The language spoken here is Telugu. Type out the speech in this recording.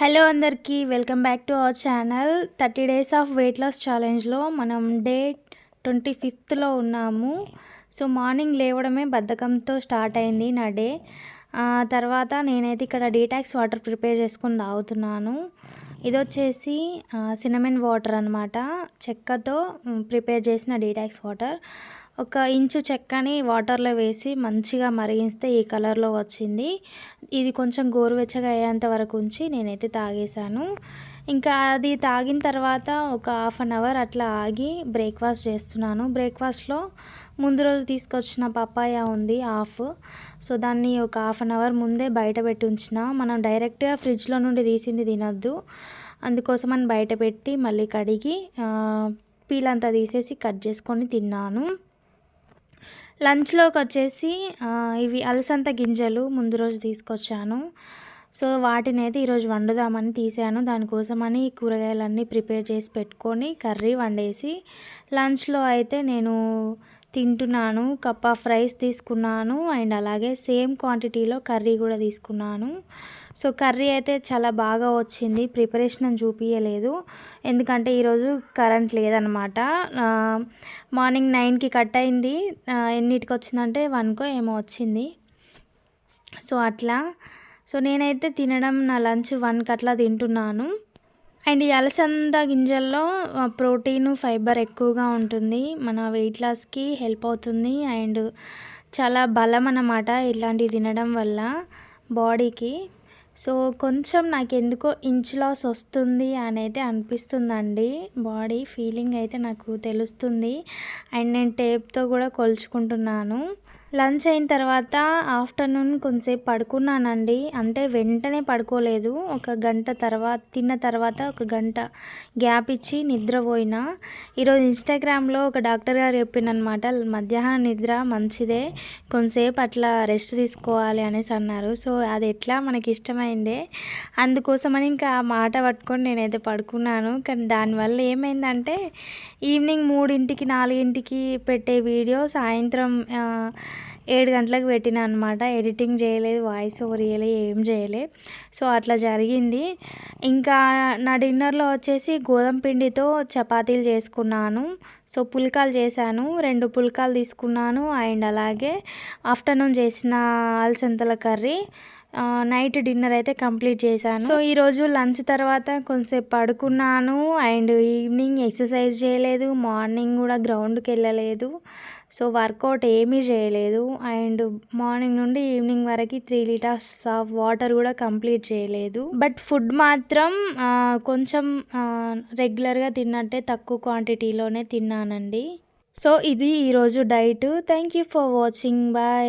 హలో అందరికీ welcome back to our channel thirty days of weight loss ఛాలెంజ్లో మనం డే ట్వంటీ ఫిఫ్త్లో ఉన్నాము. సో మార్నింగ్ లేవడమే బద్ధకంతో స్టార్ట్ అయింది నా డే తర్వాత నేనైతే ఇక్కడ డీటాక్స్ వాటర్ ప్రిపేర్ చేసుకుని తాగుతున్నాను. ఇది వచ్చేసి సినమెన్ వాటర్ అనమాట చెక్కతో ప్రిపేర్ చేసిన డీటాక్స్ వాటర్ ఒక ఇంచు చెక్కని వాటర్లో వేసి మంచిగా మరిగిస్తే ఈ కలర్లో వచ్చింది. ఇది కొంచెం గోరువెచ్చగా అయ్యేంత వరకు ఉంచి నేనైతే తాగేశాను. ఇంకా అది తాగిన తర్వాత ఒక హాఫ్ అన్ అవర్ అట్లా ఆగి బ్రేక్ఫాస్ట్ చేస్తున్నాను. బ్రేక్ఫాస్ట్లో ముందు రోజు తీసుకొచ్చిన పప్పాయ ఉంది హాఫ్. సో దాన్ని ఒక హాఫ్ అన్ అవర్ ముందే బయట పెట్టి ఉంచిన. మనం డైరెక్ట్గా ఫ్రిడ్జ్లో నుండి తీసింది తినొద్దు. అందుకోసం అని బయట పెట్టి మళ్ళీ కడిగి పీల్ అంతా తీసేసి కట్ చేసుకొని తిన్నాను. లంచ్లోకి వచ్చేసి ఇవి అలసంత గింజలు ముందు రోజు తీసుకొచ్చాను. సో వాటిని అయితే ఈరోజు వండుదామని తీసాను. దానికోసమని కూరగాయలన్నీ ప్రిపేర్ చేసి పెట్టుకొని కర్రీ వండేసి లంచ్లో అయితే నేను తింటున్నాను. కప్ ఆఫ్ రైస్ తీసుకున్నాను అండ్ అలాగే సేమ్ క్వాంటిటీలో కర్రీ కూడా తీసుకున్నాను. సో కర్రీ అయితే చాలా బాగా వచ్చింది. ప్రిపరేషన్ చూపించలేదు ఎందుకంటే ఈరోజు కరెంట్ లేదనమాట. మార్నింగ్ నైన్కి కట్ అయింది. ఎన్నిటికి వచ్చిందంటే వన్కో ఏమో వచ్చింది. సో అట్లా సో నేనైతే తినడం నా లంచ్ వన్కి అట్లా తింటున్నాను. అండ్ ఈ అలసంద గింజల్లో ప్రోటీన్ ఫైబర్ ఎక్కువగా ఉంటుంది. మన వెయిట్ లాస్కి హెల్ప్ అవుతుంది. అండ్ చాలా బలం అన్నమాట ఇట్లాంటివి తినడం వల్ల బాడీకి. సో కొంచెం నాకు ఎందుకో ఇంచ్ లాస్ వస్తుంది అని అయితే అనిపిస్తుందండి. బాడీ ఫీలింగ్ అయితే నాకు తెలుస్తుంది. అండ్ నేను టేప్తో కూడా కొలుచుకుంటున్నాను. లంచ్ అయిన తర్వాత ఆఫ్టర్నూన్ కొంతసేపు పడుకున్నానండి. అంటే వెంటనే పడుకోలేదు. ఒక గంట తర్వాత తిన్న తర్వాత ఒక గంట గ్యాప్ ఇచ్చి నిద్రపోయినా. ఈరోజు ఇన్స్టాగ్రామ్లో ఒక డాక్టర్ గారు చెప్పినమాట మధ్యాహ్నం నిద్ర మంచిదే కొంతసేపు అట్లా రెస్ట్ తీసుకోవాలి అనేసి అన్నారు. సో అది ఎట్లా మనకి ఇష్టమైందే? అందుకోసమని ఇంకా ఆ మాట పట్టుకొని నేనైతే పడుకున్నాను. కానీ దానివల్ల ఏమైందంటే ఈవినింగ్ మూడింటికి నాలుగింటికి పెట్టే వీడియో సాయంత్రం ఏడు గంటలకు పెట్టిన అనమాట ఎడిటింగ్ చేయలేదు వాయిస్ ఓవర్ చేయలేదు ఏం చేయలే. సో అట్లా జరిగింది. ఇంకా నా డిన్నర్లో వచ్చేసి గోధుమ పిండితో చపాతీలు చేసుకున్నాను. సో పుల్కాలు చేశాను. రెండు పుల్కాలు తీసుకున్నాను. అండ్ అలాగే ఆఫ్టర్నూన్ చేసిన అలసంతల కర్రీ. నైట్ డిన్నర్ అయితే కంప్లీట్ చేశాను. సో ఈరోజు లంచ్ తర్వాత కొంచెంసేపు పడుకున్నాను అండ్ ఈవినింగ్ ఎక్సర్సైజ్ చేయలేదు మార్నింగ్ కూడా గ్రౌండ్కి వెళ్ళలేదు. సో వర్కౌట్ ఏమీ చేయలేదు అండ్ మార్నింగ్ నుండి ఈవినింగ్ వరకు త్రీ లీటర్స్ ఆఫ్ వాటర్ కూడా కంప్లీట్ చేయలేదు. బట్ ఫుడ్ మాత్రం కొంచెం రెగ్యులర్గా తిన్నట్టే తక్కువ క్వాంటిటీలోనే తిన్నానండి. సో ఇది ఈరోజు diet. Thank you for watching. Bye.